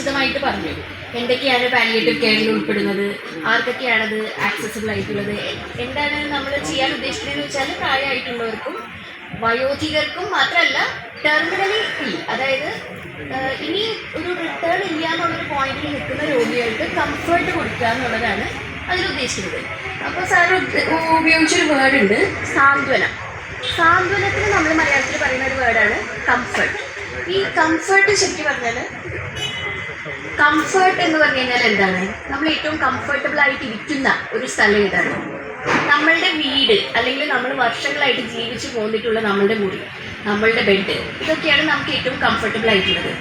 വിശദമായിട്ട് പറഞ്ഞു എന്തൊക്കെയാണ് പാലിയേറ്റീവ് കെയറിൽ ഉൾപ്പെടുന്നത്? അത് ആക്സസിബിൾ ആയിട്ടുള്ളത്? എന്താണ് നമ്മൾ ചെയ്യാൻ ഉദ്ദേശിക്കുന്നതെന്ന് വെച്ചാൽ പ്രായമായിട്ടുള്ളവർക്കും വയോധികർക്കും മാത്രമല്ല ടെർമിനലി ഇല്ല അതായത് ഇനി ഒരു റിട്ടേൺ ഇല്ല എന്നുള്ളൊരു പോയിന്റിൽ നിൽക്കുന്ന രോഗികൾക്ക് കംഫർട്ട് കൊടുക്കുക എന്നുള്ളതാണ് അതിലുദ്ദേശിക്കുന്നത് അപ്പോൾ സാർ ഉപയോഗിച്ചൊരു വേർഡ് ഉണ്ട് സാന്ത്വനം. സാന്ത്വനത്തിന് നമ്മൾ മലയാളത്തിൽ പറയുന്ന ഒരു വേർഡാണ് കംഫർട്ട് ഈ കംഫർട്ട് ശരിക്കും പറഞ്ഞാൽ കംഫർട്ട് എന്ന് പറഞ്ഞു കഴിഞ്ഞാൽ എന്താണ്? നമ്മൾ ഏറ്റവും കംഫർട്ടബിൾ ആയിട്ട് ഇരിക്കുന്ന ഒരു സ്ഥലം ഏതാണ്? നമ്മളുടെ വീട് അല്ലെങ്കിൽ നമ്മൾ വർഷങ്ങളായിട്ട് ജീവിച്ചു പോന്നിട്ടുള്ള നമ്മളുടെ മുറി നമ്മളുടെ ബെഡ് ഇതൊക്കെയാണ് നമുക്ക് ഏറ്റവും കംഫർട്ടബിൾ ആയിട്ടുള്ളത്.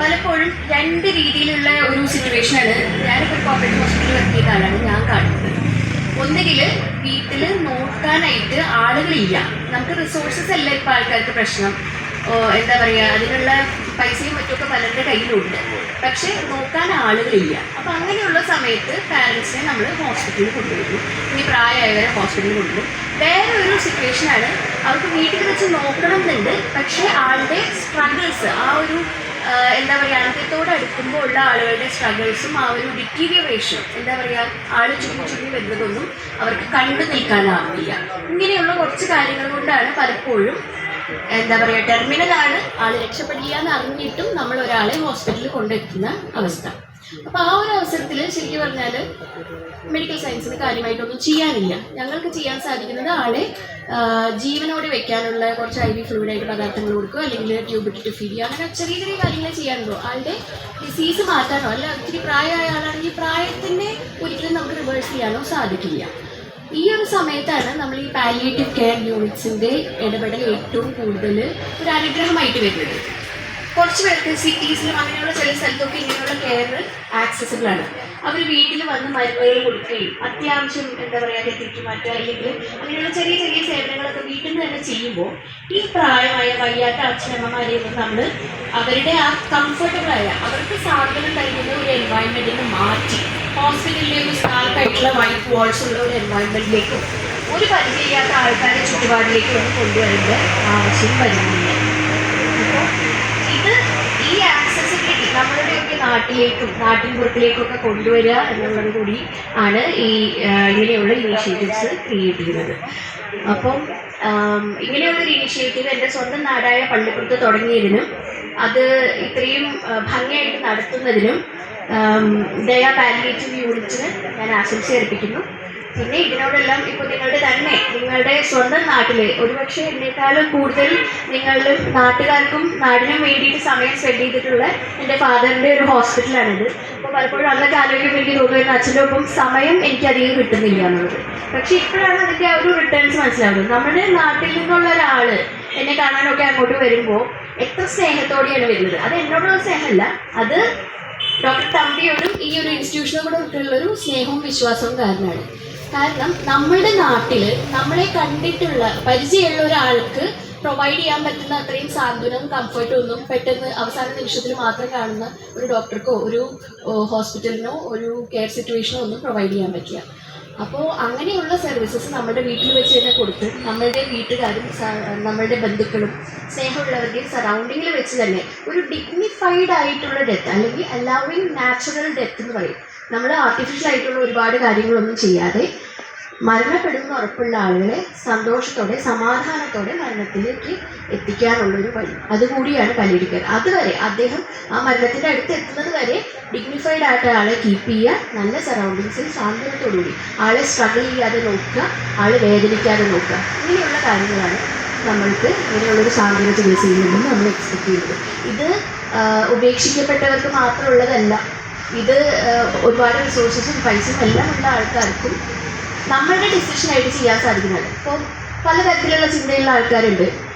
പലപ്പോഴും രണ്ട് രീതിയിലുള്ള ഒരു സിറ്റുവേഷനാണ് ഞാനിപ്പോൾ കോപ്പറേറ്റ് ഹോസ്പിറ്റലിൽ ചെയ്ത ആളാണ് ഞാൻ കാണുന്നത്. ഒന്നുകിൽ വീട്ടിൽ നോക്കാനായിട്ട് ആളുകളില്ല. നമുക്ക് റിസോഴ്സസ് അല്ല ഇപ്പോൾ ആൾക്കാർക്ക് പ്രശ്നം. എന്താ പറയുക അതിനുള്ള പൈസയും മറ്റൊക്കെ പലരുടെ കയ്യിലുണ്ട്. പക്ഷേ നോക്കാൻ ആളുകളില്ല. അപ്പം അങ്ങനെയുള്ള സമയത്ത് പാരൻസിനെ നമ്മൾ ഹോസ്പിറ്റലിൽ കൊണ്ടുവരുന്നു ഇനി പ്രായമായവരെ ഹോസ്പിറ്റലിൽ കൊണ്ടുവരും. വേറെ ഒരു സിറ്റുവേഷനാണ് അവർക്ക് വീട്ടിൽ വെച്ച് നോക്കണം എന്നുണ്ട് പക്ഷേ ആളുടെ സ്ട്രഗിൾസ് ആ ഒരു എന്താ പറയുക അന്ത്യത്തോട് അടുക്കുമ്പോൾ ഉള്ള ആളുകളുടെ സ്ട്രഗിൾസും ആ ഒരു ഡിറ്റീരിയറേഷനും എന്താ പറയുക ആൾ ചുരുങ്ങി ചുരുങ്ങി വരുന്നതൊന്നും അവർക്ക് കണ്ടു നിൽക്കാനാവില്ല. ഇങ്ങനെയുള്ള കുറച്ച് കാര്യങ്ങൾ കൊണ്ടാണ് പലപ്പോഴും എന്താ പറയുക ടെർമിനലാണ് ആൾ രക്ഷപ്പെടില്ല എന്ന് അറിഞ്ഞിട്ടും നമ്മൾ ഒരാളെ ഹോസ്പിറ്റലിൽ കൊണ്ടെത്തുന്ന അവസ്ഥ. അപ്പൊ ആ ഒരു അവസരത്തിൽ ശരിക്കും പറഞ്ഞാൽ മെഡിക്കൽ സയൻസിന് കാര്യമായിട്ടൊന്നും ചെയ്യാനില്ല. ഞങ്ങൾക്ക് ചെയ്യാൻ സാധിക്കുന്നത് ആളെ ജീവനോടെ വെക്കാനുള്ള കുറച്ച് ഐ വി ഫ്ലൂയിഡായിട്ട് പദാർത്ഥങ്ങൾ കൊടുക്കുക അല്ലെങ്കിൽ ട്യൂബ് ഇട്ടിട്ട് ഫീഡ് ചെയ്യുക അങ്ങനെ ചെറിയ ചെറിയ കാര്യങ്ങൾ ചെയ്യാനുള്ളൂ. ആളുടെ ഡിസീസ് മാറ്റാനോ അല്ല ഒത്തിരി പ്രായമായ ആളാണെങ്കിൽ പ്രായത്തിനെ ഒരിക്കലും നമുക്ക് റിവേഴ്സ് ചെയ്യാനോ സാധിക്കില്ല. ഈ ഒരു സമയത്താണ് നമ്മൾ ഈ പാലിയേറ്റീവ് കെയർ യൂണിറ്റ്സിന്റെ ഇടപെടൽ ഏറ്റവും കൂടുതൽ ഒരു അനുഗ്രഹമായിട്ട് വരുന്നത്. കുറച്ച് പേർക്ക് സിറ്റീസിലും അങ്ങനെയുള്ള ചില സ്ഥലത്തൊക്കെ ഇങ്ങനെയുള്ള കെയർ ആക്സസിബിൾ ആണ്. അവർ വീട്ടിൽ വന്ന് മരുന്നുകൾ കൊടുക്കുകയും അത്യാവശ്യം എന്താ പറയുക തെറ്റിക്ക് മാറ്റുക അല്ലെങ്കിൽ അങ്ങനെയുള്ള ചെറിയ ചെറിയ സേവനങ്ങളൊക്കെ വീട്ടിൽ തന്നെ ചെയ്യുമ്പോൾ ഈ പ്രായമായ വയ്യാത്ത അച്ഛനമ്മമാരെ നമ്മൾ അവരുടെ ആ കംഫർട്ടബിളായ അവർക്ക് സാധനം തരുന്ന ഒരു എൻവയൺമെന്റിൽ നിന്ന് മാറ്റി ഹോസ്പിറ്റലിലെ ഒരു സ്റ്റാർക്കായിട്ടുള്ള വൈറ്റ് വാൾസ് ഉള്ള ഒരു എൻവയൺമെന്റിലേക്കും ഒരു പരിചയമില്ലാത്ത ആൾക്കാരെ ചുറ്റുപാടിലേക്കും ഒന്ന് കൊണ്ടുവരേണ്ട ആവശ്യം വരുന്നില്ല. അപ്പോൾ ഇത് ഈ ആക്സസിബിലിറ്റി നമ്മളുടെയൊക്കെ നാട്ടിലേക്കും നാട്ടിൻ പുറത്തിലേക്കൊക്കെ കൊണ്ടുവരിക എന്നുള്ളത് കൂടി ആണ് ഈ ഇങ്ങനെയുള്ള ഇനീഷ്യേറ്റീവ്സ് ക്രിയേറ്റ് ചെയ്യുന്നത്. അപ്പം ആം, ഇങ്ങനെയുള്ള ഒരു ഇനീഷ്യേറ്റീവ് എന്റെ സ്വന്തം നാടായ പള്ളിപ്പുറത്ത് തുടങ്ങിയതിനും അത് ഇത്രയും ഭംഗിയായിട്ട് നടത്തുന്നതിനും ദയ പാലിയേറ്റീവ് യൂണിറ്റിന് ഞാൻ ആശംസ അർപ്പിക്കുന്നു പിന്നെ ഇതിനോടെല്ലാം ഇപ്പോൾ നിങ്ങളുടെ തന്നെ നിങ്ങളുടെ സ്വന്തം നാട്ടിൽ ഒരുപക്ഷെ എന്നെക്കാളും കൂടുതൽ നിങ്ങളുടെ നാട്ടുകാർക്കും നാടിനും വേണ്ടിയിട്ട് സമയം സ്പെൻഡ് ചെയ്തിട്ടുള്ള എന്റെ ഫാദറിന്റെ ഒരു ഹോസ്പിറ്റലാണിത് അപ്പോൾ പലപ്പോഴും അന്നൊക്കെ ആലോചിക്കുമ്പോൾ എനിക്ക് തോന്നുന്നു അച്ഛന്റെ ഒപ്പം സമയം എനിക്ക് അധികം കിട്ടുന്നില്ല എന്നുള്ളത്. പക്ഷെ ഇപ്പോഴാണ് അതിന്റെ ആ ഒരു റിട്ടേൺസ് മനസ്സിലാവുന്നത്. നമ്മുടെ നാട്ടിൽ നിന്നുള്ള ഒരാൾ എന്നെ കാണാനൊക്കെ അങ്ങോട്ട് വരുമ്പോൾ എത്ര സ്നേഹത്തോടെയാണ് വരുന്നത്. അത് എന്നോടുള്ള സ്നേഹമല്ല. അത് ഡോക്ടർ തമ്പിയോടും ഈ ഒരു ഇൻസ്റ്റിറ്റ്യൂഷനോടും ഉള്ളൊരു സ്നേഹവും വിശ്വാസവും കാരണമാണ്. കാരണം നമ്മളുടെ നാട്ടിൽ നമ്മളെ കണ്ടിട്ടുള്ള പരിചയമുള്ള ഒരാൾക്ക് പ്രൊവൈഡ് ചെയ്യാൻ പറ്റുന്ന അത്രയും സാന്ത്വനവും കംഫർട്ടും ഒന്നും പെട്ടെന്ന് അവസാന നിമിഷത്തിൽ മാത്രം കാണുന്ന ഒരു ഡോക്ടർക്കോ ഒരു ഹോസ്പിറ്റലിനോ ഒരു കെയർ സിറ്റുവേഷനോ ഒന്നും പ്രൊവൈഡ് ചെയ്യാൻ പറ്റില്ല. അപ്പോൾ അങ്ങനെയുള്ള സർവീസസ് നമ്മുടെ വീട്ടിൽ വെച്ച് തന്നെ കൊടുത്ത് നമ്മളുടെ വീട്ടുകാരും നമ്മളുടെ ബന്ധുക്കളും സ്നേഹമുള്ളവരുടെയും സറൗണ്ടിങ്ങിൽ വെച്ച് തന്നെ ഒരു ഡിഗ്നിഫൈഡ് ആയിട്ടുള്ള ഡെത്ത് അല്ലെങ്കിൽ അലൗവിങ് നാച്ചുറൽ ഡെത്ത് എന്ന് പറയും. നമ്മൾ ആർട്ടിഫിഷ്യൽ ആയിട്ടുള്ള ഒരുപാട് കാര്യങ്ങളൊന്നും ചെയ്യാതെ മരണപ്പെടുന്ന ഉറപ്പുള്ള ആളുകളെ സന്തോഷത്തോടെ സമാധാനത്തോടെ മരണത്തിലേക്ക് എത്തിക്കാനുള്ളൊരു വഴി. അതുകൂടിയാണ് പല്ലിടിക്കൽ അതുവരെ അദ്ദേഹം ആ മരണത്തിന്റെ അടുത്ത് എത്തുന്നത് വരെ ഡിഗ്നിഫൈഡ് ആയിട്ട് ആളെ കീപ്പ് ചെയ്യുക നല്ല സറൗണ്ടിങ്സിൽ സാന്ത്വനത്തോടുകൂടി ആളെ സ്ട്രഗിൾ ചെയ്യാതെ നോക്കുക ആളെ വേദനിക്കാതെ നോക്കുക. ഇങ്ങനെയുള്ള കാര്യങ്ങളാണ് നമ്മൾക്ക് ഇങ്ങനെയുള്ളൊരു സാന്ത്വന ചികിത്സയിൽ നിന്നും നമ്മൾ എക്സ്പെക്ട് ചെയ്യുന്നത്. ഇത് ഉപേക്ഷിക്കപ്പെട്ടവർക്ക് മാത്രമുള്ളതല്ല. ഇത് ഒരുപാട് റിസോഴ്സസും പൈസയും എല്ലാം ഉള്ള ആൾക്കാർക്കും നമ്മളുടെ ഡിസിഷനായിട്ട് ചെയ്യാൻ സാധിക്കുന്നത്. ഇപ്പോൾ പലതരത്തിലുള്ള ചിന്തയുള്ള ആൾക്കാരുണ്ട്.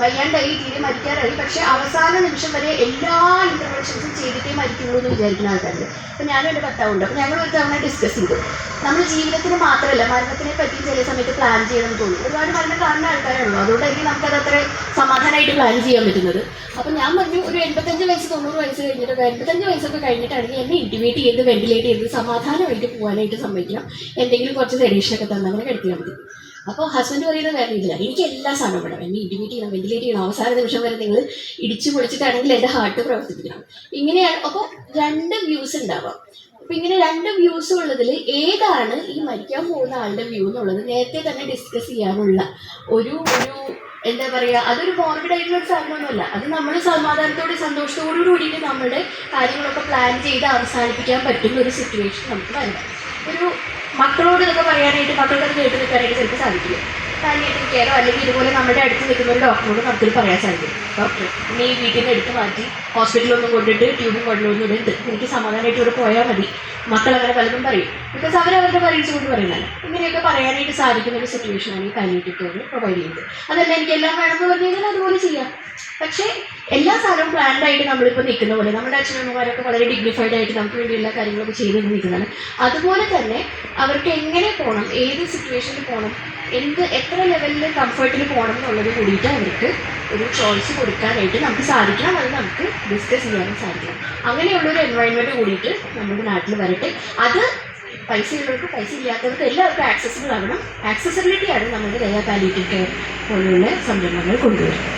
വയ്യാണ്ടായി തീരെ മരിക്കാറായി. പക്ഷെ അവസാന നിമിഷം വരെ എല്ലാ ഇന്റർവെൻഷൻസും ചെയ്തിട്ടേ മരിക്കുള്ളൂ എന്ന് വിചാരിക്കുന്ന ആൾക്കാരുണ്ട് അപ്പൊ ഞാനും എന്റെ ഭർത്താവുണ്ട്. അപ്പോൾ ഞങ്ങൾ ഒരു തവണ ഡിസ്കസ് ചെയ്തു. നമ്മൾ ജീവിതത്തിന് മാത്രമല്ല മരണത്തിനെ പറ്റി ചില സമയത്ത് പ്ലാൻ ചെയ്യണം എന്ന് തോന്നുന്നു ഒരുപാട് മരണം കാണുന്ന ആൾക്കാരാണല്ലോ. അതുകൊണ്ടായിരിക്കും നമുക്കത് അത്ര സമാധാനമായിട്ട് പ്ലാൻ ചെയ്യാൻ പറ്റുന്നത്. അപ്പോൾ ഞാൻ പറഞ്ഞു ഒരു എൺപത്തഞ്ച് വയസ്സ് തൊണ്ണൂറ് വയസ്സ് കഴിഞ്ഞിട്ട് എൺപത്തഞ്ച് വയസ്സൊക്കെ കഴിഞ്ഞിട്ടാണെങ്കിൽ എന്നെ ഇന്റിമേറ്റ് ചെയ്ത് വെന്റിലേറ്റ് ചെയ്ത് സമാധാനമായിട്ട് പോകാനായിട്ട് സമ്മതിക്കണം. എന്തെങ്കിലും കുറച്ച് സെഡീഷനൊക്കെ തന്നെ അങ്ങനെ കിടത്തിയാൽ മതി. അപ്പോൾ ഹസ്ബൻഡ് പറയുന്ന കാര്യമില്ല. എനിക്ക് എല്ലാ സാധനവും വേണം. എന്നെ ഇന്റിമേറ്റ് ചെയ്യണം വെന്റിലേറ്റ് ചെയ്യണം. അവസാന നിമിഷം വരെ നിങ്ങൾ ഇടിച്ചു പൊളിച്ചിട്ടാണെങ്കിൽ എന്റെ ഹാർട്ട് പ്രവർത്തിപ്പിക്കണം. ഇങ്ങനെയാണ് അപ്പോൾ രണ്ട് വ്യൂസ് ഉണ്ടാവാം. അപ്പൊ ഇങ്ങനെ രണ്ട് വ്യൂസ് ഉള്ളതിൽ ഏതാണ് ഈ മരിക്കാൻ പോകുന്ന ആളുടെ വ്യൂ എന്നുള്ളത് നേരത്തെ തന്നെ ഡിസ്കസ് ചെയ്യാനുള്ള ഒരു ഒരു എന്താ പറയുക അതൊരു മോർബിഡ് ആയിട്ടുള്ള ഒരു സാധനമൊന്നുമല്ല. അത് നമ്മൾ സമാധാനത്തോടെ സന്തോഷത്തോടു കൂടിയിട്ട് നമ്മുടെ കാര്യങ്ങളൊക്കെ പ്ലാൻ ചെയ്ത് അവസാനിപ്പിക്കാൻ പറ്റുന്ന ഒരു സിറ്റുവേഷൻ നമുക്ക് വരണം ഒരു മക്കളോട് ഇതൊക്കെ പറയാനായിട്ട് മക്കൾക്ക് അത് കേട്ട് നിൽക്കാനായിട്ട് ചിലപ്പോൾ സാധിക്കില്ല. കാര്യമായിട്ട് കെയറോ അല്ലെങ്കിൽ ഇതുപോലെ നമ്മുടെ അടുത്ത് നിൽക്കുന്ന ഒരു ഡോക്ടറോട് നമുക്കിത് പറയാൻ സാധിക്കും. ഡോക്ടർ ഈ വീട്ടിൽ നിന്ന് എടുത്ത് മാറ്റി ഹോസ്പിറ്റലൊന്നും കൊണ്ടിട്ട് ട്യൂബും കൊണ്ടുവന്നിട്ട് ഉണ്ട് എനിക്ക് സമാധാനമായിട്ട് ഇവിടെ പോയാൽ മതി. മക്കൾ അങ്ങനെ പലതും പറയും. ബിക്കോസ് അവർ അവരുടെ പരീക്ഷ കൊണ്ട് പറയുന്നതല്ല. ഇങ്ങനെയൊക്കെ പറയാനായിട്ട് സാധിക്കുന്ന ഒരു സിറ്റുവേഷനാണ് ഈ കെയർ പ്രൊവൈഡ് ചെയ്യുന്നത്. അതല്ല എനിക്ക് എല്ലാം വേണമെന്ന് പറഞ്ഞു കഴിഞ്ഞാൽ അതുപോലെ ചെയ്യാം. പക്ഷേ എല്ലാ സാധനവും പ്ലാൻഡ് ആയിട്ട് നമ്മളിപ്പോൾ നിൽക്കുന്ന പോലെ നമ്മുടെ അച്ഛനമ്മമാരൊക്കെ വളരെ ഡിഗ്നിഫൈഡ് ആയിട്ട് നമുക്ക് വേണ്ടി എല്ലാ കാര്യങ്ങളൊക്കെ ചെയ്തു നിൽക്കുന്നതാണ് അതുപോലെ തന്നെ അവർക്ക് എങ്ങനെ പോകണം ഏത് സിറ്റുവേഷനിൽ പോകണം എന്ത് എത്ര ലെവലിൽ കംഫർട്ടിൽ പോകണം എന്നുള്ളത് കൂടിയിട്ട് അവർക്ക് ഒരു ചോയ്സ് കൊടുക്കാനായിട്ട് നമുക്ക് സാധിക്കണം. അത് നമുക്ക് ഡിസ്കസ് ചെയ്യാനും സാധിക്കണം. അങ്ങനെയുള്ള ഒരു എൻവയോൺമെന്റ് കൂടിയിട്ട് നമ്മുടെ നാട്ടിൽ വരട്ടെ. അത് പൈസ ഉള്ളവർക്ക് പൈസ ഇല്ലാത്തവർക്ക് എല്ലാവർക്കും ആക്സസിബിൾ ആകണം. ആക്സസിബിലിറ്റി ആണ് നമ്മുടെ ദയാ പാലിയേറ്റീവ് കെയർ പോലുള്ള സംരംഭങ്ങൾ കൊണ്ടുവരുന്നത്.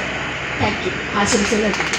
താങ്ക് യു ആശംസകൾ.